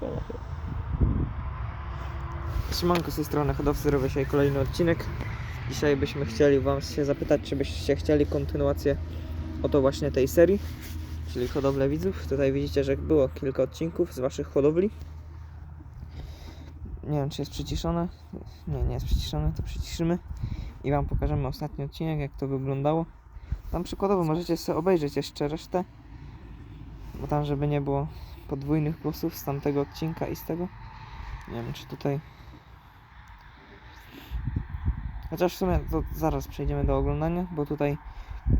Czekaj na chwilę. Siemanko z tej strony hodowcy robię dzisiaj kolejny odcinek. Dzisiaj byśmy chcieli wam się zapytać, czy byście chcieli kontynuację oto właśnie tej serii, czyli hodowlę widzów. Tutaj widzicie, że było kilka odcinków z waszych hodowli. Nie wiem, czy jest przyciszone. Nie, nie jest przyciszone, to przyciszymy. I wam pokażemy ostatni odcinek, jak to wyglądało. Tam przykładowo możecie sobie obejrzeć jeszcze resztę. Bo tam, żeby nie było podwójnych głosów z tamtego odcinka i z tego. Nie wiem, czy tutaj Chociaż w sumie to zaraz przejdziemy do oglądania, bo tutaj,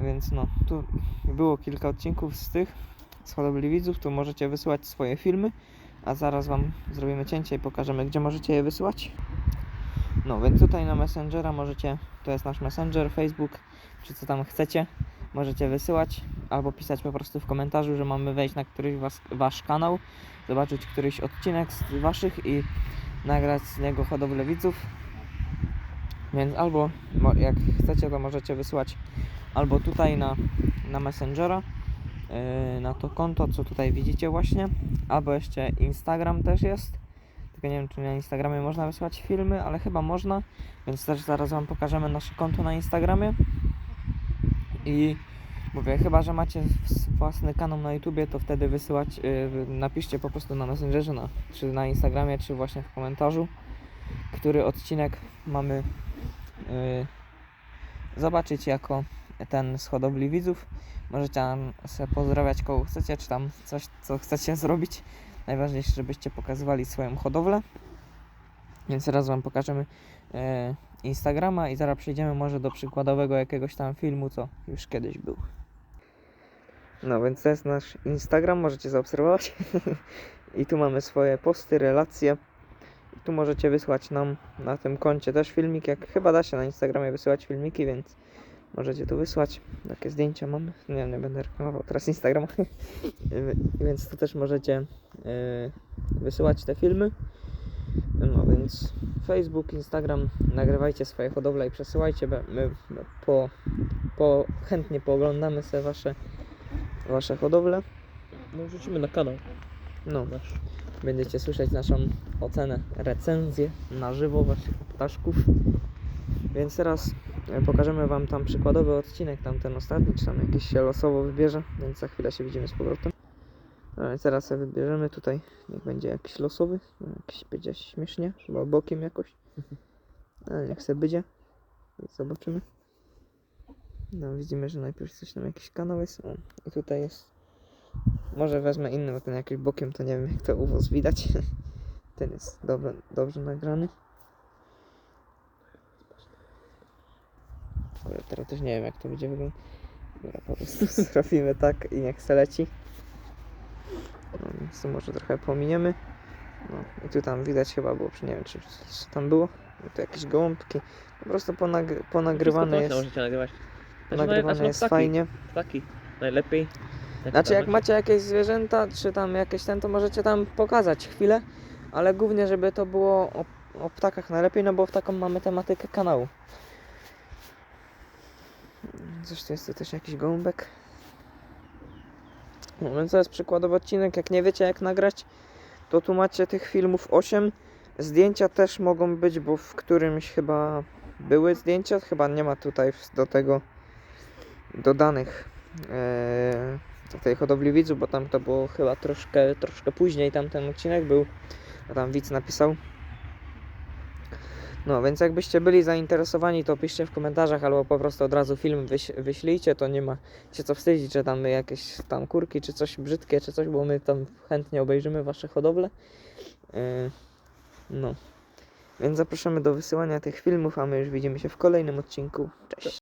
więc no, tu było kilka odcinków z tych, z hodowli widzów, tu możecie wysyłać swoje filmy, a zaraz Wam zrobimy cięcie i pokażemy, gdzie możecie je wysyłać. No, więc tutaj na Messengera możecie, to jest nasz Messenger, Facebook, czy co tam chcecie, możecie wysyłać, albo pisać po prostu w komentarzu, że mamy wejść na któryś was, Wasz kanał, zobaczyć któryś odcinek z Waszych i nagrać z niego hodowlę widzów, więc albo jak chcecie, to możecie wysłać albo tutaj na, na Messengera, yy, na to konto, co tutaj widzicie właśnie, albo jeszcze Instagram też jest. Tylko nie wiem, czy na Instagramie można wysłać filmy, ale chyba można, więc też zaraz Wam pokażemy nasze konto na Instagramie. I mówię, chyba, że macie własny kanał na YouTubie, to wtedy wysyłać, yy, napiszcie po prostu na Messengerze, na, czy na Instagramie, czy właśnie w komentarzu, który odcinek mamy y, zobaczyć jako ten z hodowli widzów. Możecie tam sobie pozdrawiać kogo chcecie, czy tam coś, co chcecie zrobić. Najważniejsze, żebyście pokazywali swoją hodowlę. Więc teraz Wam pokażemy y, Instagrama i zaraz przejdziemy może do przykładowego jakiegoś tam filmu, co już kiedyś był. No więc to jest nasz Instagram, możecie zaobserwować. I tu mamy swoje posty, relacje. I tu możecie wysłać nam na tym koncie też filmik, jak chyba da się na Instagramie wysyłać filmiki, więc możecie tu wysłać. Takie zdjęcia mamy. Nie, nie będę reklamował teraz Instagrama. więc tu też możecie yy, wysyłać te filmy. No więc Facebook, Instagram, nagrywajcie swoje hodowle i przesyłajcie. my po, po, chętnie pooglądamy sobie wasze, wasze hodowle. No wrzucimy na kanał No, nasz. Będziecie słyszeć naszą ocenę, recenzję na żywo waszych ptaszków. Więc teraz e, pokażemy Wam tam przykładowy odcinek, tam ten ostatni, czy tam jakiś się losowo wybierze, więc za chwilę się widzimy z powrotem. No więc teraz sobie wybierzemy tutaj, niech będzie jakiś losowy, jakiś będzie śmiesznie, chyba bokiem jakoś. Ale niech sobie będzie. Zobaczymy. No widzimy, że najpierw coś tam jakiś kanał jest. O, i tutaj jest może wezmę inny, bo ten jakiś bokiem to nie wiem jak to u was widać. Ten jest dobrze, dobrze nagrany. Ale teraz też nie wiem jak to będzie wyglądać. Dobra, po prostu zrobimy tak i niech se leci. No, więc tu może trochę pominiemy. No i tu tam widać chyba było, czy nie wiem czy, czy tam było. No, tu jakieś gołąbki. Po prostu ponag ponagrywane jest. Możecie nagrywać. Znaczy, Nagrywane jest ptaki, fajnie. Ptaki. Najlepiej. Znaczy jak macie jakieś zwierzęta, czy tam jakieś ten, to możecie tam pokazać chwilę, ale głównie, żeby to było o, o ptakach najlepiej, no bo w taką mamy tematykę kanału. Tu jest tu też jakiś gołąbek. No więc to jest przykładowy odcinek, jak nie wiecie jak nagrać, to tu macie tych filmów 8. Zdjęcia też mogą być, bo w którymś chyba były zdjęcia, chyba nie ma tutaj do tego dodanych. Eee, do tej hodowli widzów, bo tam to było chyba troszkę, troszkę później tamten odcinek był, a tam widz napisał. No, więc jakbyście byli zainteresowani, to piszcie w komentarzach albo po prostu od razu film wyś wyślijcie, to nie ma się co wstydzić, że tam jakieś tam kurki czy coś brzydkie czy coś, bo my tam chętnie obejrzymy wasze hodowle. Yy, no. Więc zapraszamy do wysyłania tych filmów, a my już widzimy się w kolejnym odcinku. Cześć!